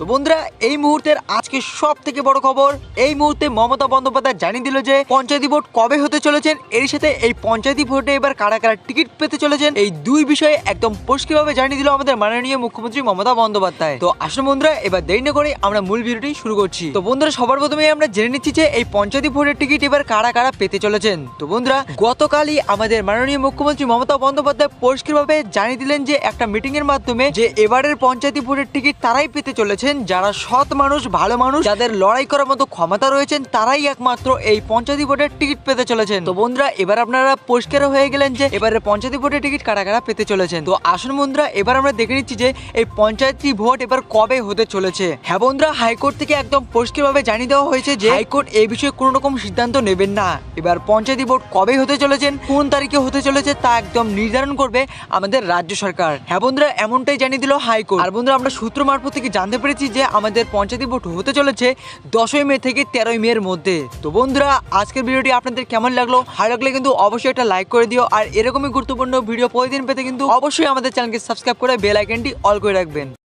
তো বন্ধুরা, এই মুহূর্তের আজকে সব থেকে বড় খবর, এই মুহূর্তে মমতা বন্দ্যোপাধ্যায় জানিয়ে দিল যে পঞ্চায়েতি ভোট কবে হতে চলেছেন এর সাথে এই পঞ্চায়েতি ভোটে এবার কারা কারা টিকিট পেতে চলেছেন, এই দুই বিষয়ে একদম পরিষ্কারভাবে জানিয়ে দিল আমাদের মাননীয় মুখ্যমন্ত্রী মমতা বন্দ্যোপাধ্যায়। তো আসুন বন্ধুরা, এবার দেরি না করে আমরা মূল ভিডিওটি শুরু করছি। তো বন্ধুরা, সবার প্রথমে আমরা জেনে নিচ্ছি যে এই পঞ্চায়েতি ভোটের টিকিট এবার কারা কারা পেতে চলেছেন। তো বন্ধুরা, গতকালই আমাদের মাননীয় মুখ্যমন্ত্রী মমতা বন্দ্যোপাধ্যায় পরিষ্কারভাবে জানিয়ে দিলেন যে একটা মিটিং এর মাধ্যমে যে এবারের পঞ্চায়েতি ভোটের টিকিট তারাই পেতে চলেছেন যারা সৎ মানুষ, ভালো মানুষ, যাদের লড়াই করার মতো ক্ষমতা রয়েছেন, তারাই একমাত্র এই পঞ্চায়েত ভোটের টিকিট পেতে চলেছেন। তো বন্ধুরা, এবার আপনারা পরিষ্কার হয়ে গেলেন যে, এবারে পঞ্চায়েতি ভোটের টিকিট কারা কারা পেতে চলেছেন। তো আসুন বন্ধুরা, এবার আমরা দেখে নিচ্ছি যে, এই পঞ্চায়েতি ভোট এবার কবে হতে চলেছে। হ্যাঁ বন্ধুরা, হাইকোর্ট থেকে একদম পরিষ্কারভাবে জানিয়ে দেওয়া হয়েছে যে, হাইকোর্ট এই বিষয়ে কোনো রকম সিদ্ধান্ত নেবেন না। এবার পঞ্চায়েত ভোট কবে হতে চলেছেন, কোন তারিখে হতে চলেছে, তা একদম নির্ধারণ করবে আমাদের রাজ্য সরকার। হ্যাঁ বন্ধুরা, এমনটাই জানিয়ে দিল হাইকোর্ট। আর বন্ধুরা, আমরা সূত্র মারফত থেকে জানতে পেরেছি যে আমাদের পঞ্চায়েতি ভোট হতে চলেছে দশই মে থেকে তেরোই মে এর মধ্যে। তো বন্ধুরা, আজকের ভিডিওটি আপনাদের কেমন লাগল? ভালো লাগলে কিন্তু অবশ্যই একটা লাইক করে দিও। আর এরকমই গুরুত্বপূর্ণ ভিডিও প্রতিদিন পেতে কিন্তু অবশ্যই আমাদের চ্যানেলকে সাবস্ক্রাইব করে বেল আইকনটি অল করে রাখবেন।